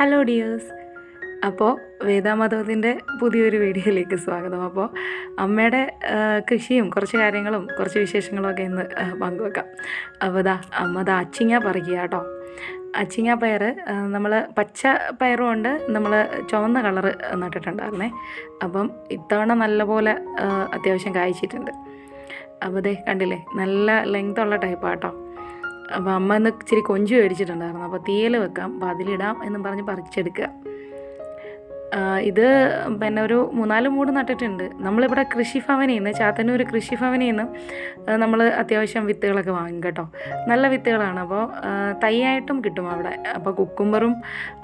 Hello dears അപ്പോൾ വേദാമാധവത്തിന്റെ പുതിയൊരു വീഡിയോയിലേക്ക് സ്വാഗതം. അപ്പോൾ അമ്മയുടെ കൃഷിയും കുറച്ച് കാര്യങ്ങളും കുറച്ച് വിശേഷങ്ങളും ഒക്കെ ഇന്ന് പങ്കുവെക്കാം. അപ്പോൾ ദാ അമ്മ ദാ അച്ചിങ്ങ പറിക്കുക കേട്ടോ. അച്ചിങ്ങ പയർ നമ്മൾ പച്ച പയറും നമ്മൾ ചുവന്ന കളർ നട്ടിട്ടുണ്ടായിരുന്നേ. അപ്പം ഇത്തവണ നല്ലപോലെ അത്യാവശ്യം കായ്ച്ചിട്ടുണ്ട്. അപ്പോൾ ദേ കണ്ടില്ലേ? നല്ല ലെങ്ത്തുള്ള ടൈപ്പാട്ടോ അപ്പോൾ അമ്മ ഇന്ന് ഇച്ചിരി കൊഞ്ച് മേടിച്ചിട്ടുണ്ടായിരുന്നു. അപ്പോൾ തീയൽ വെക്കാം അപ്പോൾ അതിലിടാം എന്നും പറഞ്ഞ് പറിച്ചെടുക്കുക. ഇത് പിന്നെ ഒരു മൂന്നാൽ മൂട് നട്ടിട്ടുണ്ട്. നമ്മളിവിടെ കൃഷിഭവനിൽ നിന്ന് ചാത്തന്നൂർ കൃഷിഭവനിൽ നിന്ന് നമ്മൾ അത്യാവശ്യം വിത്തുകളൊക്കെ വാങ്ങും കേട്ടോ. നല്ല വിത്തുകളാണ്. അപ്പോൾ തൈയായിട്ടും കിട്ടും അവിടെ. അപ്പോൾ കുക്കുംബറും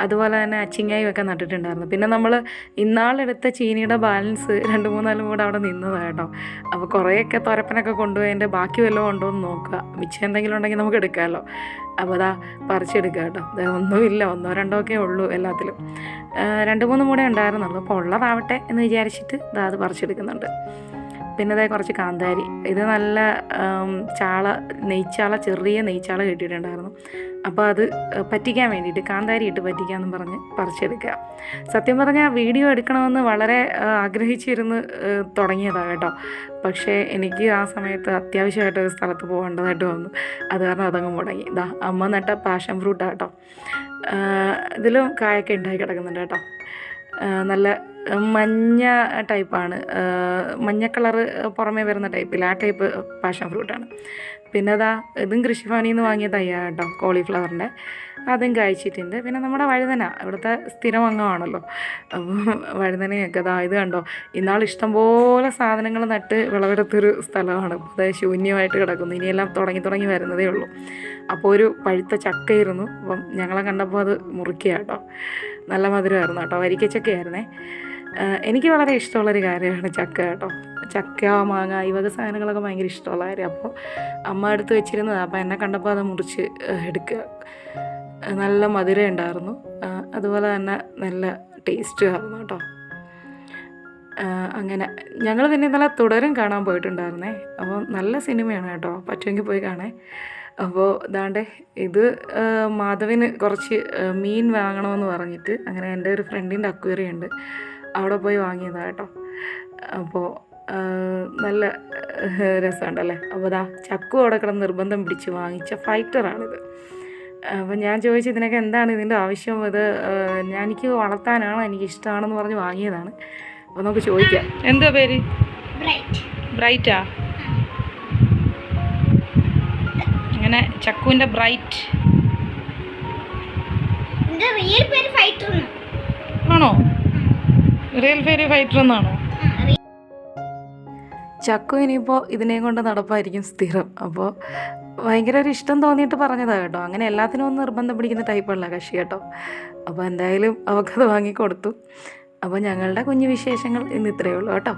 അതുപോലെ തന്നെ അച്ചിങ്ങായും ഒക്കെ നട്ടിട്ടുണ്ടായിരുന്നു. പിന്നെ നമ്മൾ ഇന്നാളെടുത്ത ചീനിയുടെ ബാലൻസ് രണ്ട് മൂന്നാൽ മൂട് അവിടെ നിന്നതാണ് കേട്ടോ. അപ്പോൾ കുറേയൊക്കെ തുരപ്പനൊക്കെ കൊണ്ടുപോയതിന്റെ ബാക്കി വല്ലതും ഉണ്ടോ എന്ന് നോക്കുക. മിച്ചം എന്തെങ്കിലും ഉണ്ടെങ്കിൽ നമുക്ക് എടുക്കാമല്ലോ. അപ്പോൾ അതാ പറിച്ചെടുക്കുക കേട്ടോ. ഒന്നുമില്ല ഒന്നോ രണ്ടോ ഒക്കെ ഉള്ളൂ എല്ലാത്തിലും. രണ്ട് മൂന്ന് മൂടെ ഉണ്ടായിരുന്നുള്ളൂ. അപ്പോൾ ഉള്ളതാവട്ടെ എന്ന് വിചാരിച്ചിട്ട് ദാ അത് പറിച്ചെടുക്കുന്നുണ്ട്. പിന്നെ അതായത് കുറച്ച് കാന്താരി. ഇത് നല്ല ചാള നെയ്ച്ചാള ചെറിയ നെയ്ച്ചാള കിട്ടിയിട്ടുണ്ടായിരുന്നു. അപ്പോൾ അത് പറ്റിക്കാൻ വേണ്ടിയിട്ട് കാന്താരി ഇട്ട് പറ്റിക്കാമെന്ന് പറഞ്ഞ് പറിച്ചെടുക്കുക. സത്യം പറഞ്ഞാൽ വീഡിയോ എടുക്കണമെന്ന് വളരെ ആഗ്രഹിച്ചിരുന്ന് തുടങ്ങിയതാണ് കേട്ടോ. പക്ഷേ എനിക്ക് ആ സമയത്ത് അത്യാവശ്യമായിട്ട് ഒരു സ്ഥലത്ത് പോകേണ്ടതായിട്ട് വന്നു. അത് കാരണം അതങ്ങ് മുടങ്ങി. ഇതാ അമ്മ നട്ട പാഷൻ ഫ്രൂട്ടാണ് കേട്ടോ. ഇതിലും കായൊക്കെ ഉണ്ടായി കിടക്കുന്നുണ്ട് കേട്ടോ. നല്ല മഞ്ഞ ടൈപ്പാണ്. മഞ്ഞ കളറ് പുറമേ വരുന്ന ടൈപ്പിൽ ആ ടൈപ്പ് പാഷൻ ഫ്രൂട്ടാണ്. പിന്നെ അതാ ഇതും കൃഷിഭവനിൽ നിന്ന് വാങ്ങിയ തയ്യാണ് കേട്ടോ കോളിഫ്ലവറിന്റെ. അതും കഴിച്ചിട്ടുണ്ട്. പിന്നെ നമ്മുടെ വഴുതന ഇവിടുത്തെ സ്ഥിരം അംഗമാണല്ലോ. അപ്പം വഴുതനയൊക്കെ അതാ ഇത് കണ്ടോ ഇന്നാൾ ഇഷ്ടംപോലെ സാധനങ്ങൾ നട്ട് വിളവെടുത്തൊരു സ്ഥലമാണ്. അപ്പോൾ അത് ശൂന്യമായിട്ട് കിടക്കുന്നു. ഇനിയെല്ലാം തുടങ്ങി തുടങ്ങി വരുന്നതേ ഉള്ളൂ. അപ്പോൾ ഒരു പഴുത്ത ചക്കയിരുന്നു അപ്പം ഞങ്ങളെ കണ്ടപ്പോൾ അത് മുറിക്കുക കേട്ടോ നല്ല മധുരമായിരുന്നു കേട്ടോ വരിക്കച്ചക്കയായിരുന്നേ എനിക്ക് വളരെ ഇഷ്ടമുള്ളൊരു കാര്യമാണ് ചക്ക കേട്ടോ ചക്ക മാങ്ങ ഈ വക സാധനങ്ങളൊക്കെ ഭയങ്കര ഇഷ്ടമുള്ള കാര്യം. അപ്പോൾ അമ്മ എടുത്ത് വെച്ചിരുന്നത്. അപ്പോൾ എന്നെ കണ്ടപ്പോൾ അത് മുറിച്ച് എടുക്കുക. നല്ല മധുരം ഉണ്ടായിരുന്നു. അതുപോലെ തന്നെ നല്ല ടേസ്റ്റ് ആയിരുന്നു കേട്ടോ അങ്ങനെ. ഞങ്ങൾ പിന്നെ ഇന്നലെ തുടരും കാണാൻ പോയിട്ടുണ്ടായിരുന്നേ. അപ്പോൾ നല്ല സിനിമയാണ് കേട്ടോ. പറ്റുമെങ്കിൽ പോയി കാണേ. അപ്പോൾ ഇതാണ്ട് ഇത് മാധവിന് കുറച്ച് മീൻ വാങ്ങണമെന്ന് പറഞ്ഞിട്ട് അങ്ങനെ എന്റെ ഒരു ഫ്രണ്ടിന്റെ അക്വേറിയം ഉണ്ട് അവിടെ പോയി വാങ്ങിയതാണ് കേട്ടോ. അപ്പോൾ നല്ല രസമുണ്ടല്ലേ അപ്പോൾ ദാ ചക്കു അവിടെ കിടന്ന് നിർബന്ധം പിടിച്ച് വാങ്ങിച്ച ഫൈറ്ററാണിത്. അപ്പോൾ ഞാൻ ചോദിച്ചു ഇതിനൊക്കെ എന്താണ് ഇതിന്റെ ആവശ്യം? ഇത് ഞാൻ എനിക്ക് വളർത്താനാണ് എനിക്ക് ഇഷ്ടമാണെന്ന് പറഞ്ഞ് വാങ്ങിയതാണ്. അപ്പോൾ നമുക്ക് ചോദിക്കാം. എന്താ പേര്? ബ്രൈറ്റ്? അങ്ങനെ ചക്കുവിന്റെ ബ്രൈറ്റ്. ആണോ? റിയൽ പേര് ഫൈറ്റർ എന്നാണോ? ചക്കു ഇനിയിപ്പോൾ ഇതിനെയും കൊണ്ട് നടപ്പായിരിക്കും സ്ഥിരം. അപ്പോൾ ഭയങ്കര ഒരു ഇഷ്ടം തോന്നിയിട്ട് പറഞ്ഞതാണ് കേട്ടോ. അങ്ങനെ എല്ലാത്തിനും ഒന്ന് നിർബന്ധം പിടിക്കുന്ന ടൈപ്പുള്ള കക്ഷി കേട്ടോ. അപ്പോൾ എന്തായാലും അവൾക്കത് വാങ്ങിക്കൊടുത്തു. അപ്പോൾ ഞങ്ങളുടെ കുഞ്ഞു വിശേഷങ്ങൾ ഇന്ന് ഇത്രയേ ഉള്ളൂ കേട്ടോ.